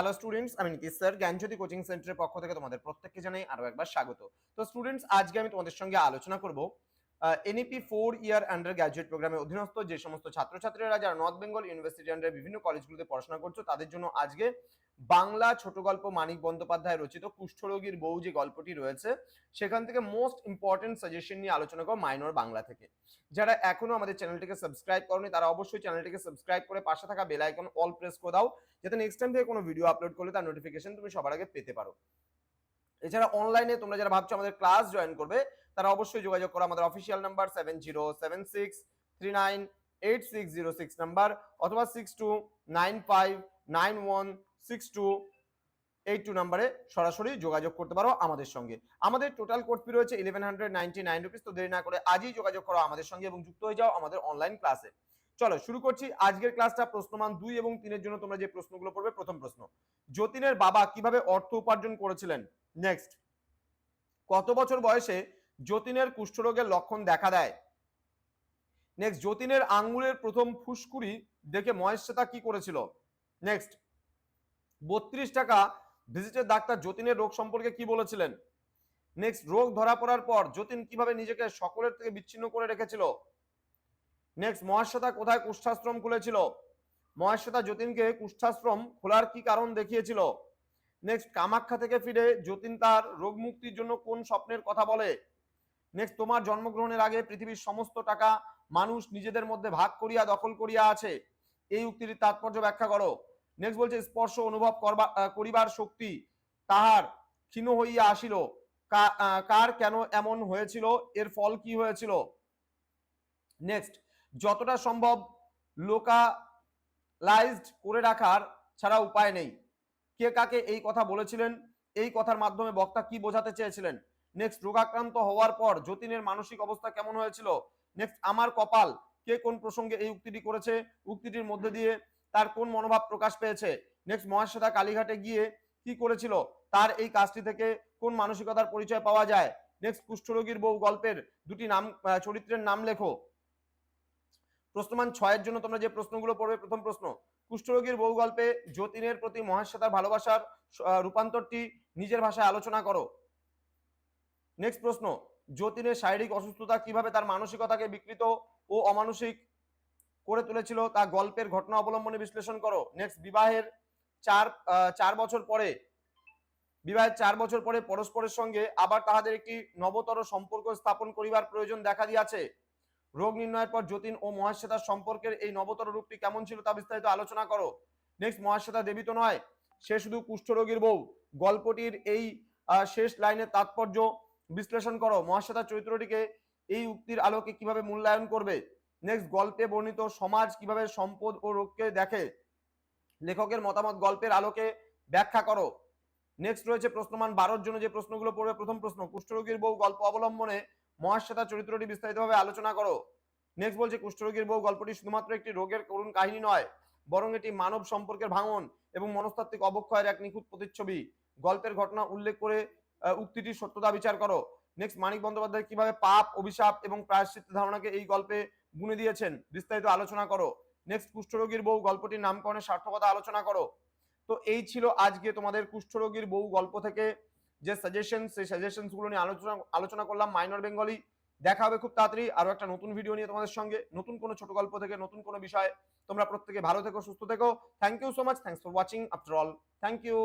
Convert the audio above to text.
Hello students আমি Nitish sir জ্ঞানজ্যোতি coaching সেন্টারের পক্ষ থেকে তোমাদের প্রত্যেককে জানাই আরও একবার স্বাগত। তো স্টুডেন্টস আজকে আমি তোমাদের সঙ্গে আলোচনা করব NEP four year undergraduate প্রোগ্রামে অধীনস্থ যে সমস্ত ছাত্রছাত্রীরা যারা নর্থ বেঙ্গল ইউনিভার্সিটি আন্ডার বিভিন্ন কলেজগুলোতে পড়াশোনা করছ, তাদের জন্য আজকে বাংলা ছোট গল্প মানিক বন্দ্যোপাধ্যায় রচিত কুষ্ঠরোগীর বউ যে গল্পটি রয়েছে, সেখান থেকে মোস্ট ইম্পর্টেন্ট সাজেশন নিয়ে আলোচনা করো মাইনর বাংলা থেকে। যারা এখনও আমাদের চ্যানেলটিকে সাবস্ক্রাইব করনি, তারা অবশ্যই চ্যানেলটিকে সাবস্ক্রাইব করে পাশে থাকা বেল আইকন অল প্রেস করে দাও, যাতে নেক্সট টাইম থেকে কোনো ভিডিও আপলোড করলে তার নোটিফিকেশন তুমি সবার আগে পেতে পারো। এছাড়া অনলাইনে তোমরা যারা ভাবছ আমাদের ক্লাস জয়েন করবে তারা অবশ্যই যোগাযোগ করো। আমাদের official number seven zero seven six three nine eight six zero six number অথবা six two nine five nine one six two eight two নাম্বারে সরাসরি যোগাযোগ করতে পারো আমাদের সঙ্গে। আমাদের টোটাল কোর্স ফি রয়েছে eleven hundred ninety nine rupees তো দেরি না করে আজই যোগাযোগ করো আমাদের সঙ্গে এবং যুক্ত হয়ে যাও আমাদের অনলাইন ক্লাসে চলো, শুরু করছি আজকের ক্লাসটা প্রশ্নমান দুই এবং তিনের জন্য তোমরা যে প্রশ্নগুলো পড়বে, প্রথম প্রশ্ন। যতীনের বাবা কীভাবে অর্থ উপার্জন করেছিলেন? নেক্সট কত বছর বয়সে যতীনের কুষ্ঠরোগের লক্ষণ দেখা দেয়। নেক্সট যতীনের আঙ্গুলের প্রথম ফুসকুড়ি দেখে মহেশ্বেতা কি করেছিল? নেক্সট বত্রিশ টাকা ভিজিটের ডাক্তার যতীনের রোগ সম্পর্কে কি বলেছিলেন? নেক্সট রোগ ধরা পড়ার পর যতীন কীভাবে নিজেকে সকলের থেকে বিচ্ছিন্ন করে রেখেছিল? নেক্সট মহেশ্বেতা কোথায় কুষ্ঠাশ্রম খুলেছিল? মহেশ্বেতা যতীনকে কুষ্ঠাশ্রম খোলার কি কারণ দেখিয়েছিল? নেক্সট কামাখ্যা থেকে ফিরে যতীন তার রোগ মুক্তির জন্য কোন স্বপ্নের কথা বলে? নেক্সট তোমার জন্মগ্রহণের আগে পৃথিবীর সমস্ত টাকা মানুষ নিজেদের মধ্যে ভাগ করিয়া দখল করিয়া আছে। এই উক্তির তাৎপর্য ব্যাখ্যা করো। নেক্সট বলছে, স্পর্শ অনুভব করবা করিবার শক্তি তাহার ক্ষীণ হইয়া আসিল। কার কেন এমন হয়েছিল? এর ফল কি হয়েছিল? নেক্সট যতটা সম্ভব লোকালাইজড করে রাখার ছাড়া উপায় নেই। কে কাকে এই কথা বলেছিলেন? এই কথার মাধ্যমে বক্তা কি বোঝাতে চেয়েছিলেন? নেক্সট রোগাক্রান্ত হওয়ার পর যতীনের মানসিক অবস্থা কেমন হয়েছিল? নেক্সট আমার কপাল কে কোন প্রসঙ্গে এই উক্তিটি করেছে? উক্তিটির মধ্যে দিয়ে তার কোন মনোভাব প্রকাশ পেয়েছে? নেক্সট মহাশ্বেতা কালীঘাটে গিয়ে কি করেছিল? তার এই কাজটি থেকে কোন মানসিকতার পরিচয় পাওয়া যায়? নেক্সট কুষ্ঠরোগীর বউ গল্পের দুটি নাম চরিত্রের নাম লেখো। প্রশ্নমান ছয়ের জন্য তোমরা যে প্রশ্নগুলো পড়বে, প্রথম প্রশ্ন, কুষ্ঠরোগীর বউ গল্পে যতীনের প্রতি মহাশ্বেতার ভালোবাসার রূপান্তরটি নিজের ভাষায় আলোচনা করো। নেক্সট প্রশ্ন, যতীনের শারীরিক অসুস্থতা কীভাবে তার মানসিকতাকে বিকৃত ও অমানসিক করে তুলেছিল তা গল্পের ঘটনা অবলম্বনে বিশ্লেষণ করো। নেক্সট বিবাহের চার চার বছর পরে, বিবাহের চার বছর পরে পরস্পরের সঙ্গে আবার তাহাদের একটি নবতর সম্পর্ক স্থাপন করিবার প্রয়োজন দেখা দিয়াছে। রোগ নির্ণয়ের পর যতীন ও মহাশ্বেতার সম্পর্কের এই নবতর রূপটি কেমন ছিল তা বিস্তারিত আলোচনা করো। নেক্সট মহাশ্বেতা দেবী তো নয়, সে শুধু কুষ্ঠরোগীর বউ। গল্পটির এই শেষ লাইনের তাৎপর্য বিশ্লেষণ করো। মহাশ্বেতা চরিত্রটিকে এই উক্তির আলোকে কীভাবে মূল্যায়ন করবে? নেক্সট গল্পে বর্ণিত সমাজ কীভাবে সম্পদ ও রোগকে দেখে? লেখকের মতামত গল্পের আলোকে ব্যাখ্যা করো। নেক্সট রয়েছে প্রশ্নমান বারোর জন্য যে প্রশ্নগুলো পড়বে, প্রথম প্রশ্ন, কুষ্ঠরোগীর বউ গল্প অবলম্বনে মহাশ্বেতা চরিত্রটি বিস্তারিতভাবে আলোচনা করো। নেক্সট বলছে কুষ্ঠরোগীর বউ গল্পটি শুধুমাত্র একটি রোগের করুণ কাহিনী নয়, বরং এটি মানব সম্পর্কের ভাঙন এবং মনস্তাত্ত্বিক অবক্ষয়ের এক নিখুঁত প্রতিচ্ছবি। গল্পের ঘটনা উল্লেখ করে উক্তিটির সত্যতা বিচার করো। নেক্সট মানিক বন্দ্যোপাধ্যায় কীভাবে পাপ, অভিশাপ এবং প্রায়শ্চিত্ত ধারণাকে এই গল্পে বুনে দিয়েছেন, বিস্তারিত আলোচনা করো। নেক্সট কুষ্ঠরোগীর বউ গল্পটির নামকরণের সার্থকতা আলোচনা করো। তো এই ছিল আজকে তোমাদের কুষ্ঠরোগীর বউ গল্প থেকে। যে সাজেশন সেই সাজেশনসগুলো নিয়ে আলোচনা আলোচনা করলাম মাইনর বেঙ্গলি দেখা হবে খুব তাড়াতাড়ি আরও একটা নতুন ভিডিও নিয়ে তোমাদের সঙ্গে। নতুন কোনো ছোট গল্প থেকে, নতুন কোনো বিষয় তোমরা প্রত্যেকে ভালো থেকো, সুস্থ থেকো। Thank you so much thanks for watching after all thank you